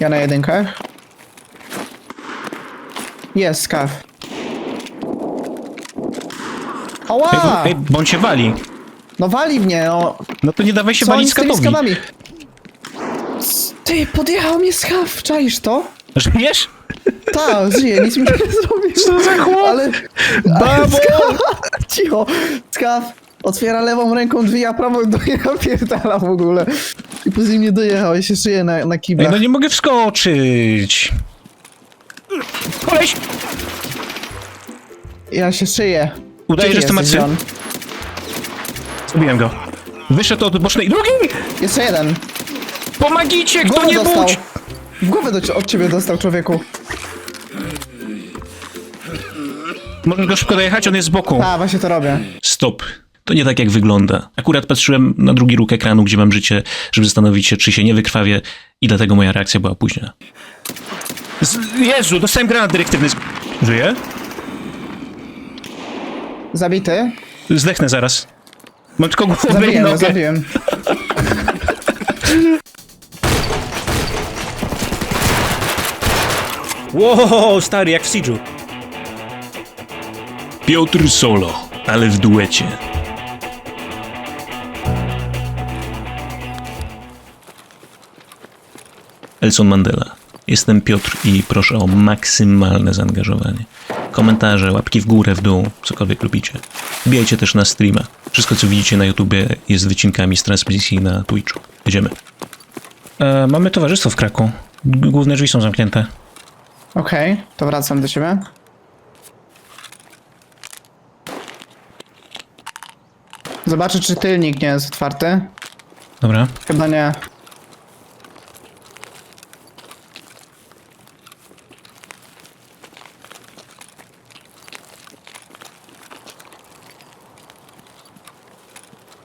Ja na jedynkach. Jest, skaw. Ała! Ej, bo on cię wali. No wali mnie, no. No to nie dawaj się Co oni walić z tymi skawami? Ty, podjechał mnie skaw, czaisz to? Żyjesz? Tak, żyje, nic mi nie zrobił. Co za chłop? Ale... Babo! Skaw, cicho, skaw. Otwiera lewą ręką drzwi, a prawą do napierdala w ogóle. I później mnie dojechał, ja się szyję na, na Ej, kiblach. no nie mogę wskoczyć. Koleś! Ja się szyję. Udaje, Gdzie że jestem jesteś. John? Zabiłem go. Wyszedł od bocznej drogi! Jeszcze jeden. Pomagicie, W kto głowę nie dostał. budź! W głowę do, od ciebie dostał człowieku. Możesz go szybko dojechać, on jest z boku. A, właśnie to robię. Stop. To nie tak jak wygląda. Akurat patrzyłem na drugi róg ekranu, gdzie mam życie, żeby zastanowić się, czy się nie wykrwawię i dlatego moja reakcja była późna. Z Jezu, dostałem granat dyrektywny. z- Żyję? Zabity. Zdechnę zaraz. Mam tylko głowę i Zabiłem, go, nogę. zabiłem. Wow, stary, jak w Siege'u. Piotr Solo, ale w duecie. Elson Mandela. Jestem Piotr i proszę o maksymalne zaangażowanie. Komentarze, łapki w górę, w dół, cokolwiek lubicie. Wbijajcie też na streama. Wszystko, co widzicie na YouTubie jest wycinkami z transmisji na Twitchu. Jedziemy. E, mamy towarzystwo w Kraku. G- Główne drzwi są zamknięte. Okej, to wracam do ciebie. Zobaczę, czy tylnik nie jest otwarty. Dobra. Chyba nie.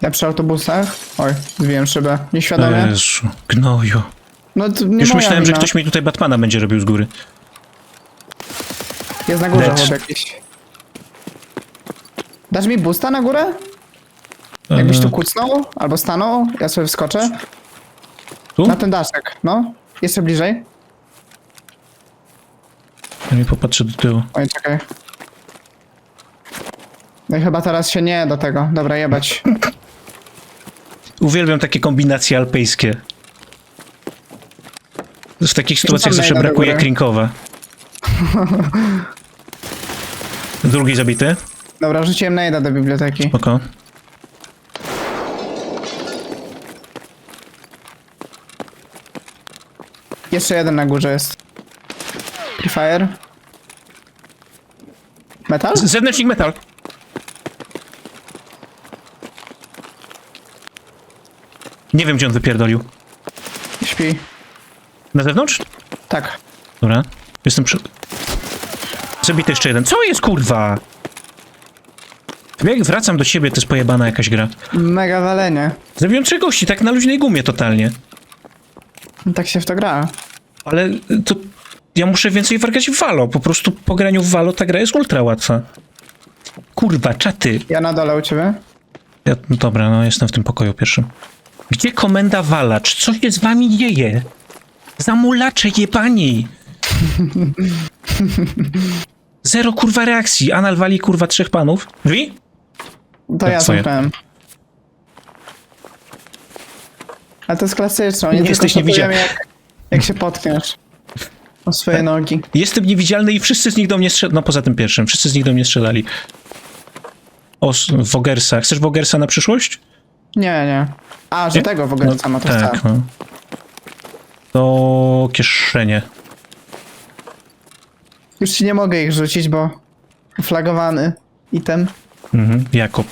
Ja przy autobusach. Oj, zbiłem szybę. Nieświadomie. Jezu, gnoju. No to nie Już moja myślałem, że wina. ktoś mi tutaj Batmana będzie robił z góry. Jest na górze Lecz. chłop jakiś. Dasz mi busta na górę? Jakbyś tu kucnął? Albo stanął? Ja sobie wskoczę. tu? Na ten daszek, no. Jeszcze bliżej. Ja mi popatrzę do tyłu. Oj, czekaj. No i chyba teraz się nie do tego. Dobra, jebać. Uwielbiam takie kombinacje alpejskie. W takich sytuacjach zawsze brakuje góry. Krinkowa. Drugi zabity. Dobra, rzuciłem najda do biblioteki. Oko. Jeszcze jeden na górze jest. Prefire. Metal? Zewnętrznik metal. Nie wiem, gdzie on wypierdolił. Śpi. Na zewnątrz? Tak. Dobra. Jestem przy... Zabity jeszcze jeden. Co jest, kurwa? Jak wracam do siebie, to jest pojebana jakaś gra. Mega walenie. Zabiłem trzech gości, tak na luźnej gumie totalnie. Tak się w to gra. Ale to... Ja muszę więcej wargać w Valo. Po prostu po graniu w Valo ta gra jest ultra łatwa. Kurwa, czaty. Ja na dole u ciebie. Ja, no dobra, no jestem w tym pokoju pierwszym. Gdzie komenda walacz? Co się z wami dzieje? Zamulacze jebani! Zero kurwa reakcji. Anal wali kurwa trzech panów. Drzwi? To Tak, ja twoje. zamknąłem. Ale to jest klasyczne. Oni tylko jesteś szokują, niewidzialny. Jak, jak się potkniesz. O swoje nogi. Jestem niewidzialny i wszyscy z nich do mnie strzelali. No poza tym pierwszym. Wszyscy z nich do mnie strzelali. O, s- Wogersa. Chcesz Wogersa na przyszłość? Nie, nie. A, że Nie? tego w ogóle no, ma to Tak, tak. no. To kieszenie. Już ci nie mogę ich rzucić, bo flagowany item. Mhm. Jakob.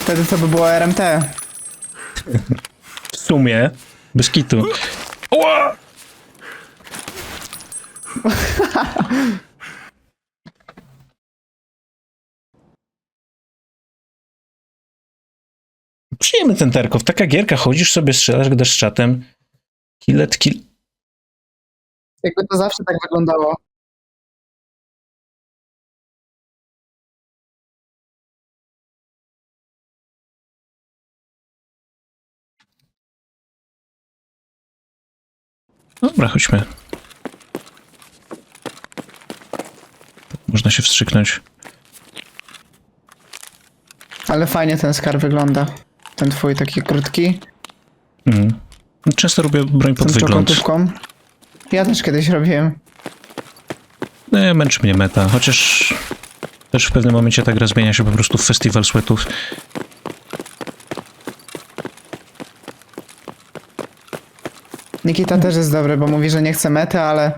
Wtedy to by było RMT. Sumie. Bez kitu. Ła! Przyjemny ten Tarkov. Taka gierka, chodzisz sobie, strzelasz, gdasz czatem. Killet, kill... Jakby to zawsze tak wyglądało. Dobra, chodźmy. Można się wstrzyknąć. Ale fajnie ten skarb wygląda. Ten twój taki krótki. Mhm. Często robię broń pod wygląd. Ja też kiedyś robiłem. Nie, męczy mnie meta, chociaż też w pewnym momencie ta gra zmienia się po prostu w festiwal sweatów. Nikita też jest dobry, bo mówi, że nie chce mety, ale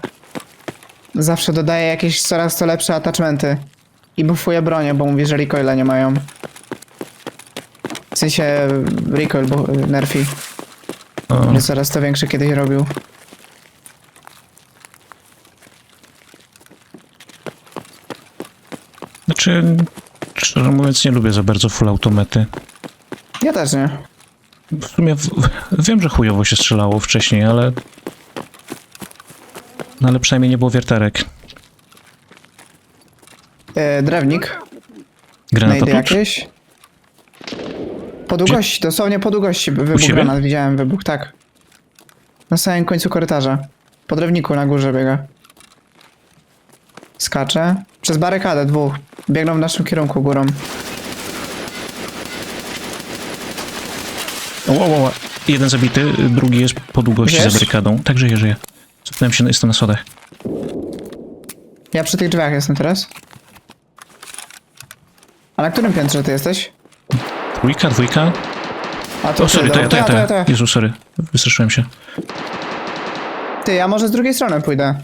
zawsze dodaje jakieś coraz to lepsze attachmenty. I buffuje bronię, bo mówi, że recoila nie mają. W sensie recoil nerfi. Jest coraz to większy kiedyś robił. znaczy, szczerze mówiąc, nie lubię za bardzo full automety. Ja też nie. W sumie w, wiem, że chujowo się strzelało wcześniej, ale... No ale przynajmniej nie było wiertarek. E, oprócz? jakieś. Po długości, dosłownie po długości wybuch siebie? granat. Widziałem wybuch, tak. Na samym końcu korytarza. Po drewniku na górze biega. Skacze. Przez barykadę dwóch. Biegną w naszym kierunku górą. O, o, o. Jeden zabity, drugi jest po długości Wiesz? za barykadą. Tak, żyje, żyje. Cofnąłem się, jestem na schodach. Ja przy tych drzwiach jestem teraz. A na którym piętrze ty jesteś? Trójka, dwójka. A to O, sorry, to ja, to ja, to ja. to ja. Jezu, sorry. Wystraszyłem się. Ty, ja może z drugiej strony pójdę.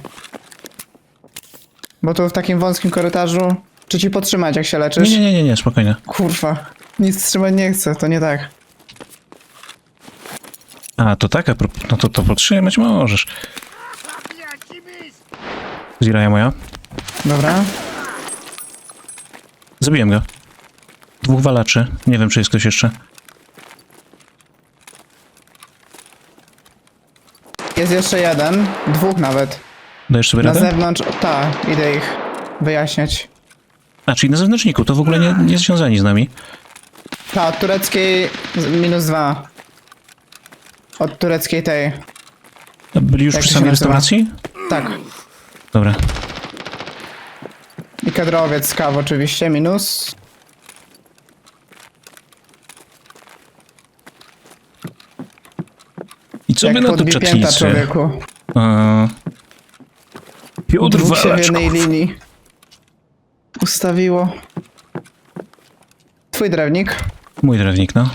Bo tu w takim wąskim korytarzu... Czy ci podtrzymać, jak się leczysz? Nie, nie, nie, nie, nie, spokojnie. Kurwa. Nic trzymać nie chcę, to nie tak. A, to tak, a pro- no to to podtrzymać możesz. Ziraja moja. Dobra. Zabiłem go. Dwóch walaczy. Nie wiem, czy jest ktoś jeszcze. Jest jeszcze jeden, dwóch nawet. Dajesz sobie Na radę? zewnątrz, ta, idę ich wyjaśniać. A, czyli na zewnętrzniku, to w ogóle nie, nie związani z nami. Ta, od tureckiej z- minus dwa. Od tureckiej tej, Byli już Jak przy to się samej nazywa? restauracji? tak. Dobra. I kadrowiec z kaw oczywiście, minus. I co Jak by na to podbipięta czatlicy? człowieku. A... Piotr Dwóch się w jednej linii. Ustawiło. Twój drewnik. Mój drewnik, no.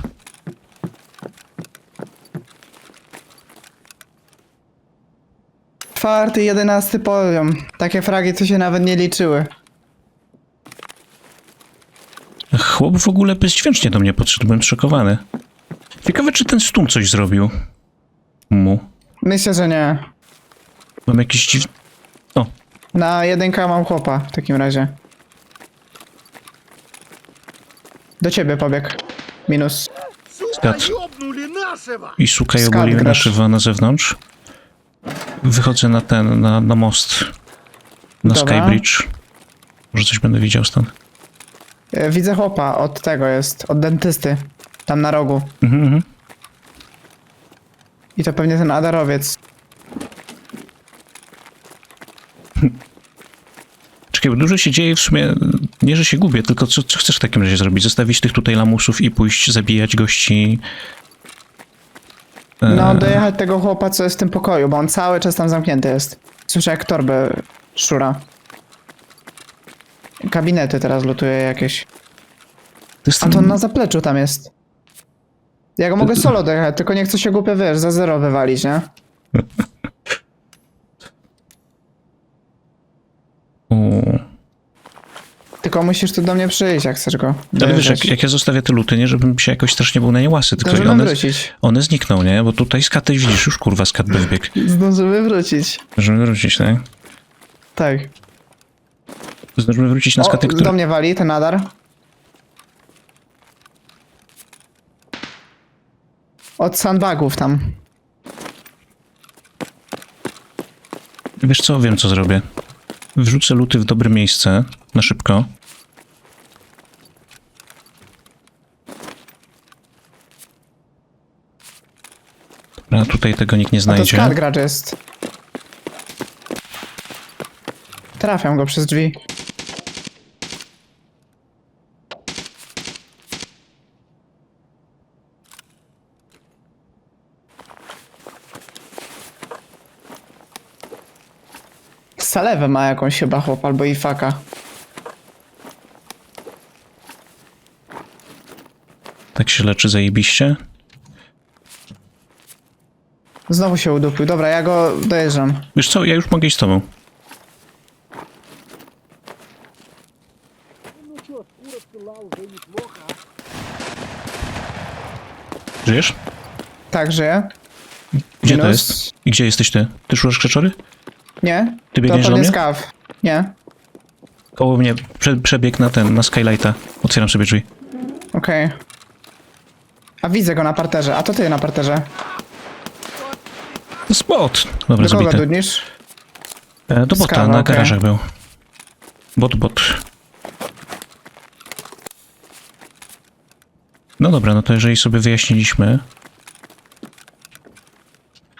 Czwarty, jedenasty poziom. Takie fragi, co się nawet nie liczyły. Chłop w ogóle bezdźwięcznie do mnie podszedł, byłem zszokowany. Ciekawe, czy ten stun coś zrobił. Mu. Myślę, że nie. Mam jakiś dziw... O, Na jedynka mam chłopa w takim razie. Do ciebie pobiegł. Minus. Skat. ёбнули нашего! I suka i Skat ogoliłem grasz. Wychodzę na ten, na, na most. Na Dobra. Skybridge. Może coś będę widział stąd. E, Widzę chłopa, od tego jest, od dentysty. Tam na rogu. Mhm, mhm. I to pewnie ten Adarowiec. Czekaj, bo dużo się dzieje w sumie. Nie, że się gubię, tylko co, co chcesz w takim razie zrobić? Zostawić tych tutaj lamusów i pójść zabijać gości. E, No, dojechać tego chłopa, co jest w tym pokoju, bo on cały czas tam zamknięty jest. Słyszę jak torby szura. Kabinety teraz lutuje jakieś. to jest A ten... to on na zapleczu tam jest. Ja go mogę solo dojechać, tylko nie chcę się głupio, wiesz, za zero wywalić, nie? Tylko musisz tu do mnie przyjść, jak chcesz go Ale wiesz, jak, jak ja zostawię te luty, nie, żebym się jakoś strasznie był na nie łasy, tylko Zdążymy one, wrócić. one znikną, nie? Bo tutaj skaty widzisz, już kurwa skat by wbiegł. Zdążymy wrócić. Możemy wrócić, tak? Tak. Zdążymy wrócić na O, skaty, do które... mnie wali ten nadar. Od sandbagów tam. Wiesz co, wiem co zrobię. Wrzucę luty w dobre miejsce, na szybko. Dobra, tutaj tego nikt nie A to znajdzie. skat gracz jest. Trafiam go przez drzwi. Salewę ma jakąś chyba chłop albo i faka. Tak się leczy zajebiście. Znowu się udupił. Dobra, ja go dojeżdżam. Wiesz co, ja już mogę iść z tobą. Żyjesz? Tak, żyje? Gdzie to Minus. jest? I gdzie jesteś ty? Ty szukasz krzeczory? Nie? Ty To biegniesz do pewnie mnie? skaw. Nie? Koło mnie prze, przebieg na ten, na skylighta. Otwieram sobie drzwi. Okej. A widzę go na parterze. A to ty na parterze. To Spot! Dobra, Do kogo zabity. dudnisz? E, do bota, Skawa, na okej. garażach był. Bot, bot. No dobra, no to jeżeli sobie wyjaśniliśmy...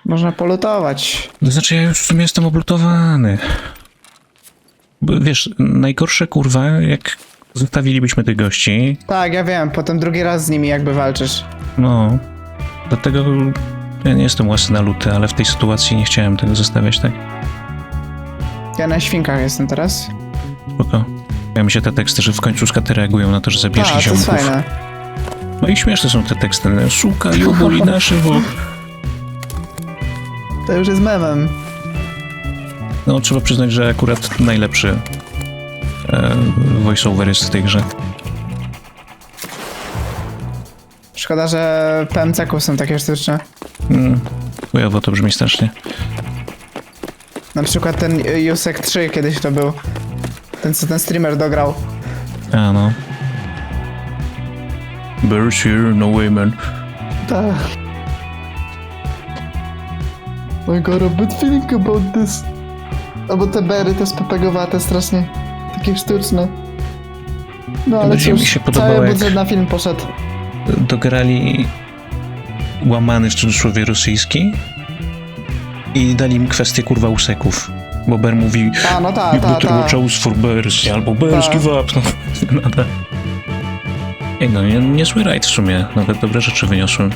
Można polutować. To znaczy ja już w sumie jestem oblutowany. Bo wiesz, najgorsze kurwa, jak zostawilibyśmy tych gości, Tak, ja wiem. Potem drugi raz z nimi jakby walczysz. no... Dlatego ja nie jestem łasny na luty, ale w tej sytuacji nie chciałem tego zostawiać, tak? Ja na świnkach jestem teraz. Spoko. Ja mi się te teksty, że w końcu skaty reagują na to, że zabierz A, ich ziomków. fajne. No i śmieszne są te teksty. no, Suka, jubuli nasze, bo... To już jest memem. No, trzeba przyznać, że akurat najlepszy e, voiceover jest w tej grze. Szkoda, że PMC-ków są takie sztuczne. Mm, chujowo to brzmi strasznie. Na przykład ten Jusek 3 kiedyś to był. Ten co ten streamer dograł. A no. Bears here, no way, man. Tak. I got a bad feeling about this. Albo te bery te spepegowate strasznie. Takie sztuczne. No ale Bardziej cóż, mi się podobało, cały jak- budżet na film poszedł. Dograli łamany w cudzysłowie rosyjski i dali im kwestię kurwa useków. Bo Ber mówi A, no ta, ta, ta. for bears, albo bears Tak. give up. No, nada. Ej, no nie, niezły rajd w sumie. Nawet dobre rzeczy wyniosłem.